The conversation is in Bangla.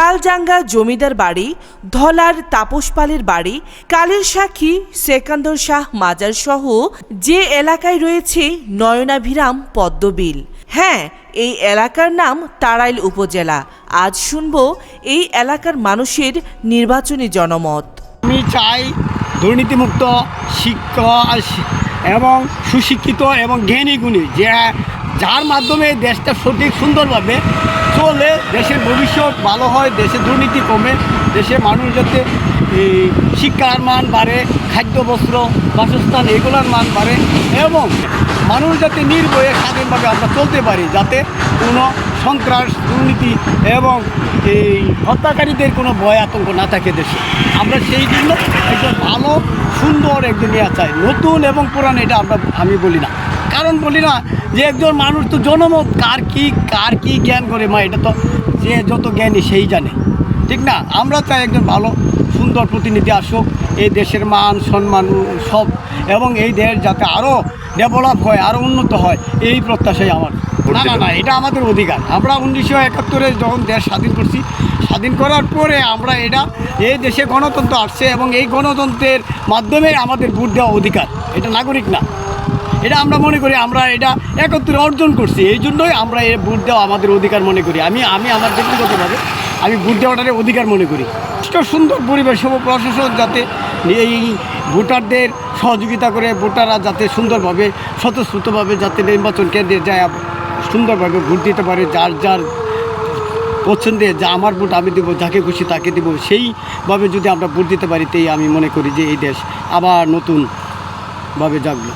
তালজাঙ্গা জমিদার বাড়ি, ধলার তাপস পালের বাড়ি, কালের সাক্ষী সেকান্দর শাহ মাজার সহ যে এলাকায় রয়েছে নয়নাভিরাম পদ্মবিল। হ্যাঁ এই এলাকার নাম তাড়াইল উপজেলা। আজ শুনব এই এলাকার মানুষের নির্বাচনী জনমত। আমি চাই দুর্নীতিমুক্ত শিক্ষা এবং সুশিক্ষিত এবং জ্ঞানী গুণী যে যার মাধ্যমে দেশটা সঠিক, সুন্দরভাবে চলে দেশের ভবিষ্যৎ ভালো হয় দেশে দুর্নীতি কমে দেশে মানুষ যাতে শিক্ষার মান বাড়ে, খাদ্য, বস্ত্র, বাসস্থান এগুলোর মান বাড়ে এবং মানুষ যাতে নির্ভয়ে স্বাধীনভাবে আমরা চলতে পারি, যাতে কোনো সন্ত্রাস, দুর্নীতি এবং এই হত্যাকারীদের কোনো ভয়, আতঙ্ক না থাকে দেশে। আমরা সেই জন্য একজন ভালো, সুন্দর একজন ইয়া চাই। নতুন এবং পুরান এটা আমরা, আমি বলি না। কারণ বলি না, যে একজন মানুষ তো জনমত, কার কি কার কি জ্ঞান করে মা, এটা তো যে যত জ্ঞানী সেই জানে। ঠিক না? আমরা চাই একজন ভালো, সুন্দর প্রতিনিধি আসুক, এই দেশের মান, সম্মান, সব, এবং এই দেশ যাতে আরও ডেভেলপ হয় আরও উন্নত হয়, এই প্রত্যাশাই আমার। না না না, এটা আমাদের অধিকার। আমরা উনিশশো একাত্তরে যখন দেশ স্বাধীন করছি, স্বাধীন করার পরে আমরা এটা, এই দেশে গণতন্ত্র আসছে এবং এই গণতন্ত্রের মাধ্যমে আমাদের ভোট দেওয়া অধিকার। এটা নাগরিক না। এটা আমরা মনে করি, আমরা এটা একত্রে অর্জন করছি। এই জন্যই আমরা এই ভোট দেওয়া আমাদের অধিকার মনে করি। আমি আমি আমার ব্যক্তিগতভাবে আমি ভোট দেওয়াটারে অধিকার মনে করি। সুষ্ঠু সুন্দর পরিবেশ সব প্রশাসন যাতে এই ভোটারদের সহযোগিতা করে, ভোটাররা যাতে সুন্দরভাবে, স্বতঃস্ফূর্তভাবে যাতে নির্বাচন কেন্দ্রে যায়, সুন্দরভাবে ভোট দিতে পারে, যার যার পছন্দে যা আমার ভোট আমি দেবো, যাকে খুশি তাকে দেবো, সেইভাবে যদি আমরা ভোট দিতে পারি, তেই আমি মনে করি যে এই দেশ আবার নতুনভাবে জাগলো